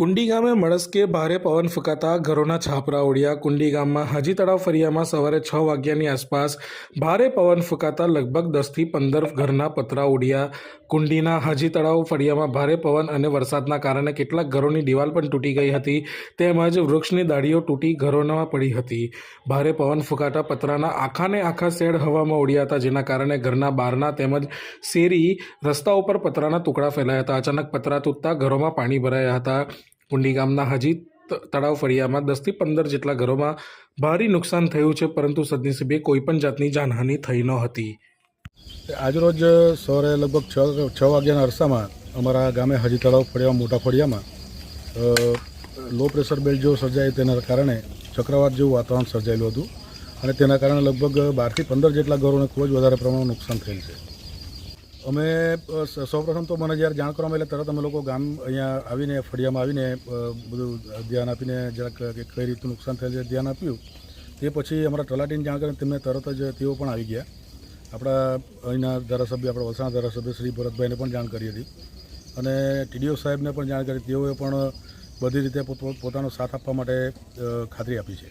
કુંડી ગામે મળસ્કે ભારે પવન ફૂંકાતા ઘરોના છાપરા ઉડ્યા કુંડી ગામમાં હાજી તળાવ ફરિયામાં સવારે છ વાગ્યાની આસપાસ ભારે પવન ફૂંકાતા લગભગ દસથી પંદર ઘરના પતરા ઉડ્યા કુંડીના હાજી તળાવ ફળિયામાં ભારે પવન અને વરસાદના કારણે કેટલાક ઘરોની દિવાલ પણ તૂટી ગઈ હતી, તેમજ વૃક્ષની ડાળીઓ તૂટી ઘરોમાં પડી હતી. ભારે પવન ફૂંકાતા પતરાના આખાને આખા શેડ હવામાં ઉડ્યા હતા, જેના કારણે ઘરના બહારના તેમજ શેરી રસ્તા ઉપર પતરાના ટુકડા ફેલાયા હતા. અચાનક પતરા તૂટતા ઘરોમાં પાણી ભરાયા હતા. કુંડી ગામના હાજી તળાવ ફળિયામાં દસથી પંદર જેટલા ઘરોમાં ભારે નુકસાન થયું છે, પરંતુ સદનસીબે કોઈપણ જાતની જાનહાનિ થઈ ન હતી. આજરોજ સવારે લગભગ છ છ વાગ્યાના અરસામાં અમારા ગામે હાજી તળાવ ફળિયા, મોટા ફળિયામાં લો પ્રેશર બેલ્ટ જેવો સર્જાય તેના કારણે ચક્રવાત જેવું વાતાવરણ સર્જાયેલું હતું અને તેના કારણે લગભગ બારથી પંદર જેટલા ઘરોને ખૂબ જ વધારે પ્રમાણમાં નુકસાન થયેલ છે. અમે સૌપ્રથમ તો મને જ્યારે જાણ કરવામાં એટલે તરત અમે લોકો ગામ અહીંયા આવીને, ફળિયામાં આવીને બધું ધ્યાન આપીને, જરાક કઈ રીતનું નુકસાન થયેલ છે ધ્યાન આપ્યું. તે પછી અમારા તલાટીને જાણ કરીને તેમને તરત જ તેઓ પણ આવી ગયા. આપણા અહીંના ધારાસભ્ય, આપણા વલસાડ ધારાસભ્ય શ્રી ભરતભાઈને પણ જાણ કરી હતી. અને ટીડીઓ સાહેબને પણ જાણ કરી, તેઓએ પણ બધી રીતે પોત પોતાનો સાથ આપવા માટે ખાતરી આપી છે.